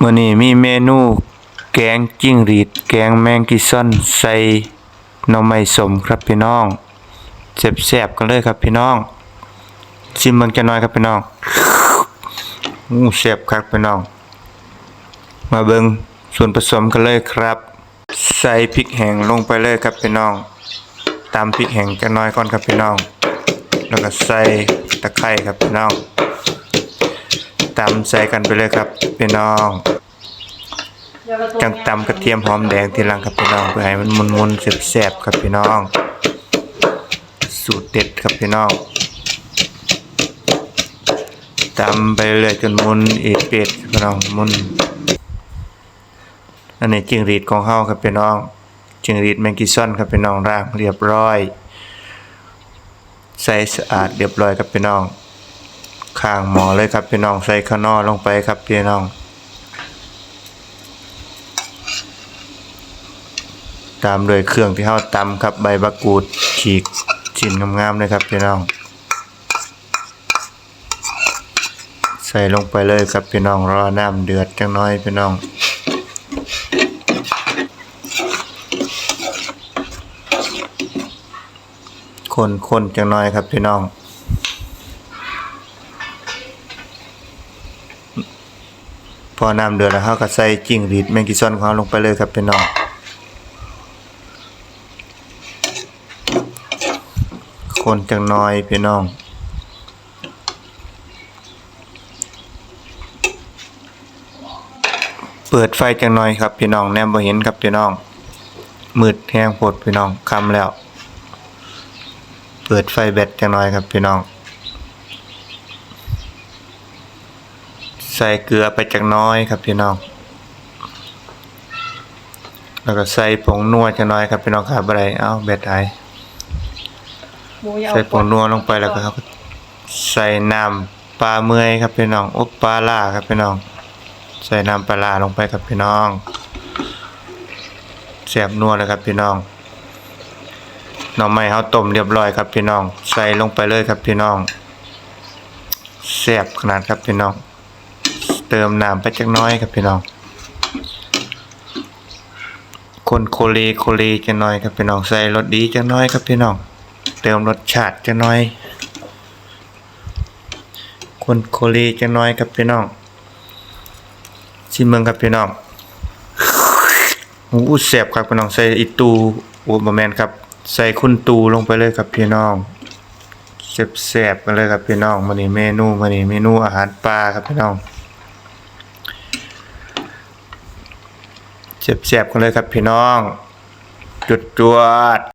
มื้อนี้มีเมนูแกงจิ้งหรีด แกงแมงกิซ่อนใส่หน่อไม้สมครับพี่น้องแซ่บๆกันเลยครับพี่น้องชิมเบิ่งจักหน่อยครับพี่น้องอู้แซ่บครับพี่น้อง มาเบิ่งส่วนผสมกันเลยครับ ใส่พริกแห้งลงไปเลยครับพี่น้องตามพริกแห้งจักหน่อยก่อนครับพี่น้อง แล้วก็ใส่ตะไคร้ครับพี่น้องำใส่กันไปเลยครับพี่น้องจังตำกระเทียมหอมแดงทีหลังครับพี่น้องเพื่อให้มันมุนๆแซ่บๆครับพี่น้อง สูตรเด็ดครับพี่น้องตำไปเรื่อยจนมุนเอดเป็ดครับพี่น้องมุนอันนี้จิงรีดของเฮาครับพี่น้องจิงรีดแมงกิซอนครับพี่น้องร่างเรียบร้อย ใส่สะอาดเรียบร้อยครับพี่น้อง ข้างหมอเลยครับพี่น้องใส่ข้าวนอลงไปครับพี่น้อง ตามด้วยเครื่องที่เฮาตำครับใบมะกรูดฉีกชิ้นงามๆเลยครับพี่น้อง ใส่ลงไปเลยครับพี่น้องรอน้ำเดือดจังน้อยพี่น้องคนคนจังน้อยครับพี่น้อง อน้ำเดือดแล้วเราก็ใส่จิ้งหรีดแมงกิซอนของเราลงไปเลยครับพี่น้องคนจังน้อยพี่น้องเปิดไฟจังน้อยครับพี่น้องแนมบ่เห็นครับพี่น้องมืดแห้งโพดพี่น้องคำแล้ว เปิดไฟแบตจังน้อยครับพี่น้อง ใส่เกลือไปจักหน้อยครับพี่น้อง แล้วก็ใส่ผงนัวจักหน้อยครับพี่น้องครับอะไรเอ้าแบตหายหมูอย่าใส่เอาผงนัวลงไปแล้วก็ครับใส่น้ำปลาเมื่อยครับพี่น้องอบปลาล่าครับพี่น้อง ใส่น้ำปลาล่าลงไปครับพี่น้องแซ่บนัวเลยครับพี่น้องหน่อไม้เฮาต้มเรียบร้อยครับพี่น้อง ใส่ลงไปเลยครับพี่น้องแซ่บขนาดครับพี่น้องเติมน้ำไปจักน้อยครับพี่น้อง คนโคเลโคเลจักหน้อยครับพี่น้องใส่รสดีจักหน้อยครับพี่น้อง เติมรสชาติจักหน้อย คนโคเลจักหน้อยครับพี่น้องชิมเมืองครับพี่น้องอู้แซ่บครับพี่น้องใส่อีตูโอ้บแมนครับ ใส่คุณตูลงไปเลยครับพี่น้องแซ่บๆกันเลยครับพี่น้องมื้อนี้เมนูมื้อนี้เมนูอาหารปลาครับพี่น้อง เสียบๆกันเลยครับพี่น้อง จุดจวด